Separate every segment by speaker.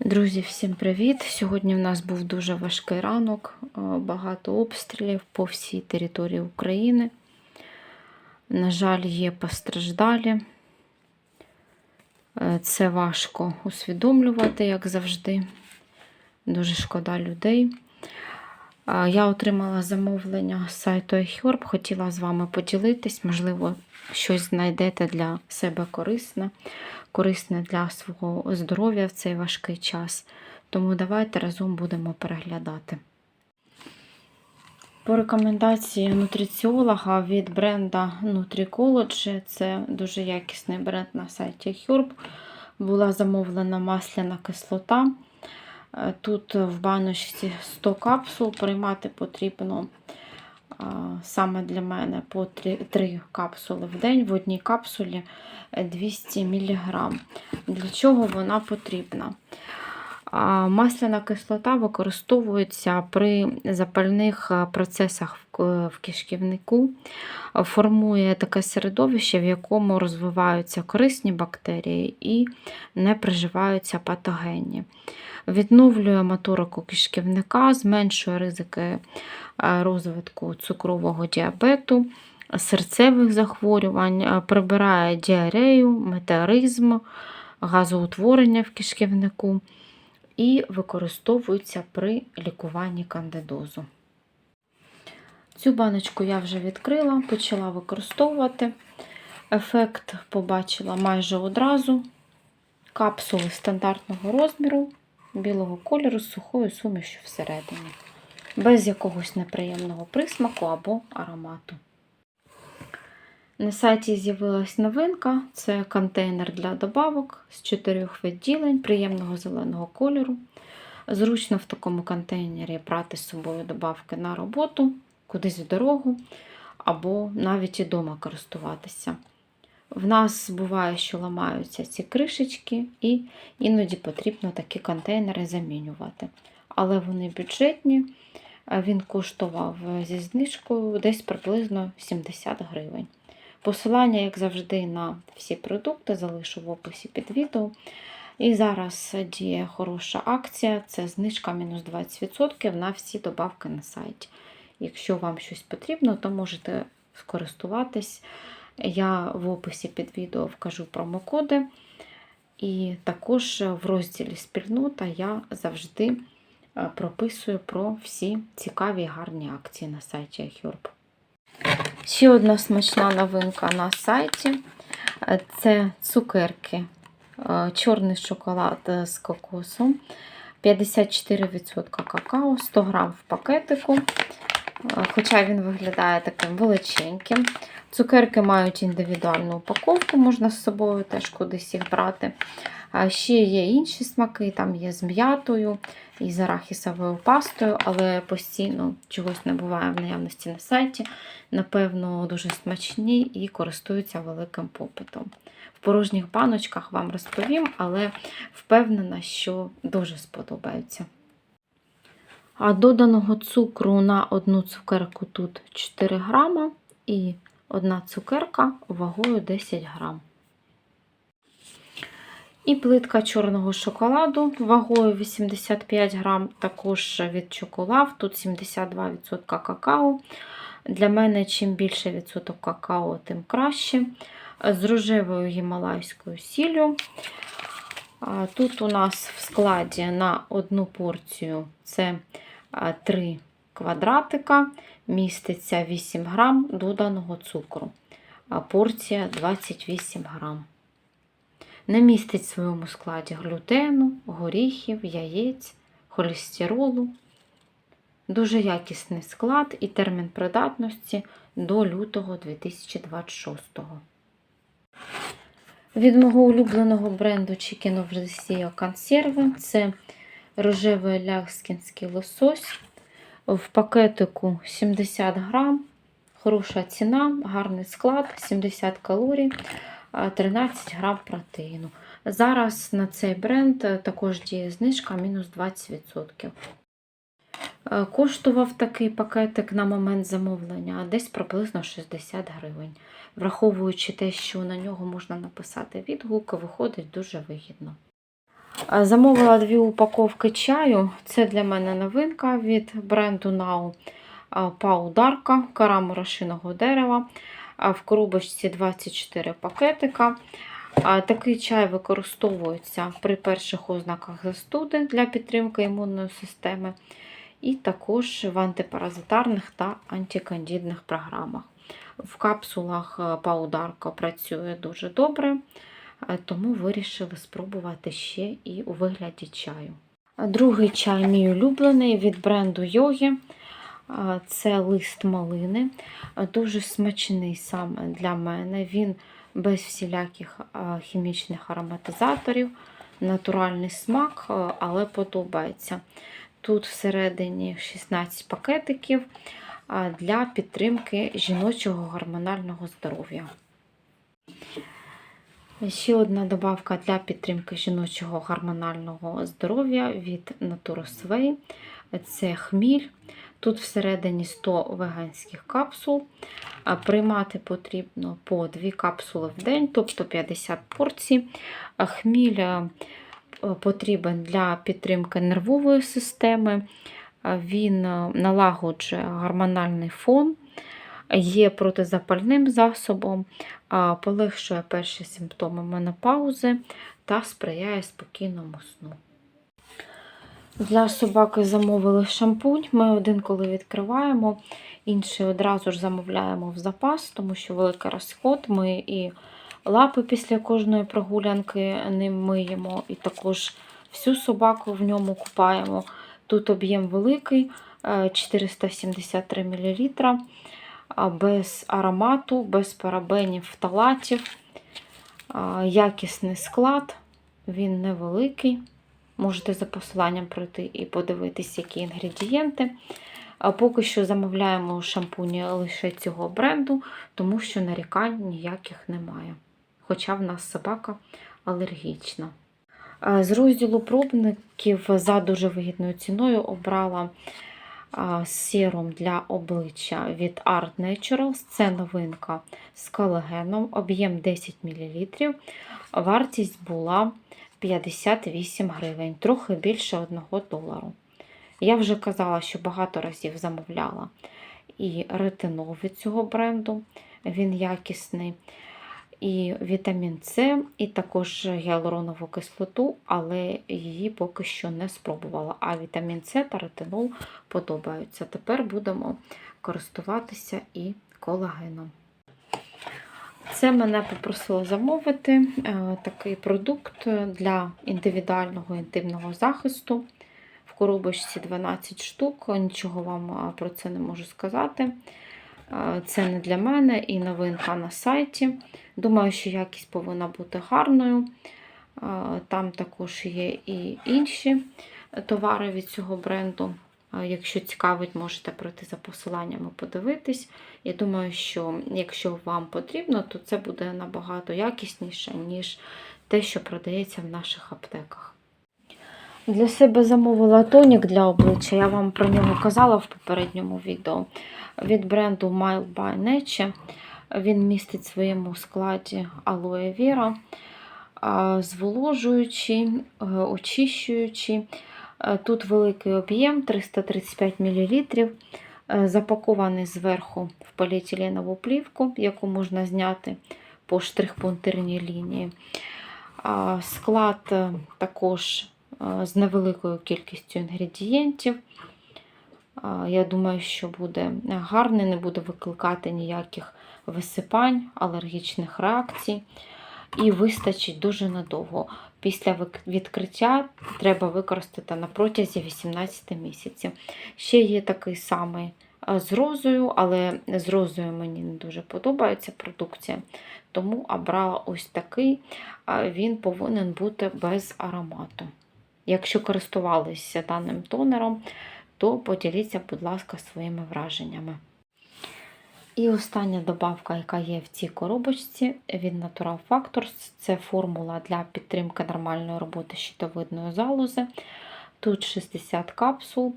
Speaker 1: Друзі, всім привіт! Сьогодні в нас був дуже важкий ранок, е, багато обстрілів по всій території України. На жаль, є постраждалі. Е, Це важко усвідомлювати, як завжди. Дуже шкода людей. Е, Я отримала замовлення з сайту iHerb, хотіла з вами поділитись, можливо, щось знайдете для себе корисне, корисне для свого здоров'я в цей важкий час. Тому давайте разом будемо переглядати. По рекомендації нутриціолога від бренда Nutricology, це дуже якісний бренд на сайті Herb, була замовлена масляна кислота. Е, Тут в баночці 100 капсул, приймати потрібно саме для мене по 3, 3 капсули в день. В одній капсулі 200 мг. Для чого вона потрібна? Масляна кислота використовується при запальних процесах в- в кишківнику, формує таке середовище, в якому розвиваються корисні бактерії і не приживаються патогенні. Відновлює моторику кишківника, зменшує ризики е, розвитку цукрового діабету, серцевих захворювань, е, прибирає діарею, метеоризм, газоутворення в кишківнику і використовується при лікуванні кандидозу. Цю баночку я вже відкрила, почала використовувати. Ефект побачила майже одразу. Капсули стандартного розміру, білого кольору з сухою сумішю всередині, без якогось неприємного присмаку або аромату. На сайті з'явилась новинка: це контейнер для добавок з чотирьох відділень приємного зеленого кольору. Зручно в такому контейнері брати з собою добавки на роботу, кудись в дорогу, або навіть і вдома користуватися. В нас буває, що ламаються ці кришечки, і іноді потрібно такі контейнери замінювати. Але вони бюджетні, він коштував зі знижкою десь приблизно 70 гривень. Посилання, як завжди, на всі продукти залишу в описі під відео. І зараз діє хороша акція це знижка мінус 20% на всі добавки на сайті. Якщо вам щось потрібно, то можете скористуватись. Я в описі під відео вкажу промокоди. І також в розділі спільнота я завжди е, прописую про всі цікаві і гарні акції на сайті iHerb. Ще одна смачна новинка на сайті е, це цукерки. Е, Чорний шоколад з кокосом. 54% какао, 100 грам в пакетику. Е, Хоча він виглядає таким величеньким. Цукерки мають індивідуальну упаковку, можна з собою теж кудись їх брати. Ще є інші смаки, там є з м'ятою і з арахісовою пастою, але постійно чогось не буває в наявності на сайті. Напевно, дуже смачні і користуються великим попитом. В порожніх баночках вам розповім, але впевнена, що дуже сподобаються. А доданого цукру на одну цукерку тут 4 грама і одна цукерка вагою 10 грам. І плитка чорного шоколаду вагою 85 грам, також від чоколав, тут 72% какао. Для мене чим більше відсоток какао, тим краще. З рожевою гімалайською сіллю. Тут у нас в складі на одну порцію це 3 квадратика, міститься 8 грам доданого цукру, порція 28 грам. Не містить в своєму складі глютену, горіхів, яєць, холестеролу. Дуже якісний склад і термін придатності до лютого 2026. Від мого улюбленого бренду Chicken of Sea консерви це рожевий ляскінський лосось. В пакетику 70 грам, хороша ціна, гарний склад, 70 калорій, 13 грам протеїну. Зараз на цей бренд е, також діє знижка мінус 20%. Е, Коштував такий пакетик на момент замовлення десь приблизно 60 гривень. Враховуючи те, що на нього можна написати відгук, виходить дуже вигідно. Е, Замовила дві упаковки чаю. Це для мене новинка від бренду Now Паударка, кора морошиного дерева. В коробочці 24 пакетика. Такий чай використовується при перших ознаках застуди для підтримки імунної системи, і також в антипаразитарних та антикандидних програмах. В капсулах е, паударка працює дуже добре, е, тому вирішили спробувати ще і у вигляді чаю. Другий чай мій улюблений від бренду Йогі. Це лист малини. Дуже смачний саме для мене. Він без всіляких хімічних ароматизаторів, натуральний смак, але подобається. Тут всередині 16 пакетиків для підтримки жіночого гормонального здоров'я. Ще одна добавка для підтримки жіночого гормонального здоров'я від Naturosway. Це хміль. Тут всередині 100 веганських капсул. Приймати потрібно по 2 капсули в день, тобто 50 порцій. Хміль потрібен для підтримки нервової системи. Він е, налагоджує гормональний фон, є протизапальним засобом, полегшує перші симптоми менопаузи та сприяє спокійному сну. Для собаки замовили шампунь. Ми один коли відкриваємо, інший одразу ж замовляємо в запас, тому що великий розход. Ми і лапи після кожної прогулянки ним миємо, і також всю собаку в ньому купаємо. Тут об'єм великий, е, 473 мл, без аромату, без парабенів, фталатів. Якісний склад, він невеликий. Можете за посиланням пройти і подивитись, які інгредієнти. Поки що замовляємо шампуні лише цього бренду, тому що нарікань ніяких немає. Хоча в нас собака алергічна. З розділу пробників за дуже вигідною ціною обрала а, серум для обличчя від Art Naturals. Це новинка з колагеном, об'єм 10 мл. Вартість була 58 гривень, трохи більше 1 долару. Я вже казала, що багато разів замовляла і ретинол від цього бренду, він якісний, і вітамін С, і також гіалуронову кислоту, але її поки що не спробувала. А вітамін С та ретинол подобаються. Тепер будемо користуватися і колагеном. Це мене попросило замовити е, такий продукт для індивідуального інтимного захисту. В коробочці 12 штук, нічого вам е, про це не можу сказати. Це не для мене і новинка на сайті. Думаю, що якість повинна бути гарною. Там також є і інші товари від цього бренду. Якщо цікавить, можете пройти за посиланнями подивитись. Я думаю, що якщо вам потрібно, то це буде набагато якісніше, ніж те, що продається в наших аптеках. Для себе замовила тонік для обличчя. Я вам про нього казала в попередньому відео. Від бренду Mild by Nature. Він містить в своєму складі алоє віра, зволожуючий, е, очищуючий. Е, Тут великий об'єм 335 мл, е, запакований зверху в поліетиленову плівку, яку можна зняти по штрих-пунктирній лінії. Склад також з невеликою кількістю інгредієнтів. Я думаю, що буде гарний, не буде викликати ніяких висипань, алергічних реакцій. І вистачить дуже надовго. Після відкриття треба використати на протязі 18 місяців. Ще є такий самий з розою, але з розою мені не дуже подобається продукція. Тому обрала ось такий. Він повинен бути без аромату. Якщо користувалися даним тонером, то поділіться, будь ласка, своїми враженнями. І остання добавка, яка є в цій коробочці від Natural Factors, це формула для підтримки нормальної роботи щитовидної залози. Тут 60 капсул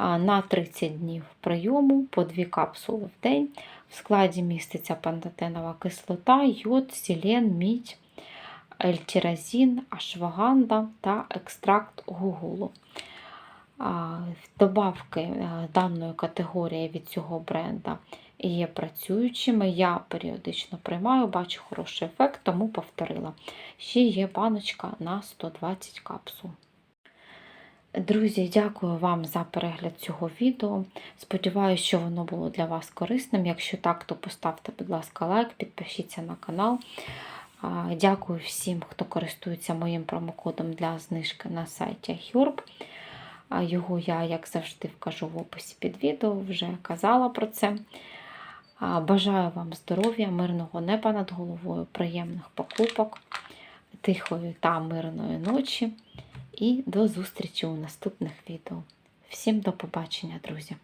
Speaker 1: на 30 днів прийому, по 2 капсули в день. В складі міститься пантотенова кислота, йод, селен, мідь. Ельтіразін, ашваганда та екстракт гугулу. Добавки е, даної категорії від цього бренда є працюючими. Я періодично приймаю, бачу хороший ефект, тому повторила. Ще є баночка на 120 капсул. Друзі, дякую вам за перегляд цього відео. Сподіваюся, що воно було для вас корисним. Якщо так, то поставте, будь ласка, лайк, підпишіться на канал. Дякую всім, хто користується моїм промокодом для знижки на сайті Hurb. Його я, як завжди, вкажу в описі під відео, вже казала про це. Бажаю вам здоров'я, мирного неба над головою, приємних покупок, тихої та мирної ночі. І до зустрічі у наступних відео. Всім до побачення, друзі!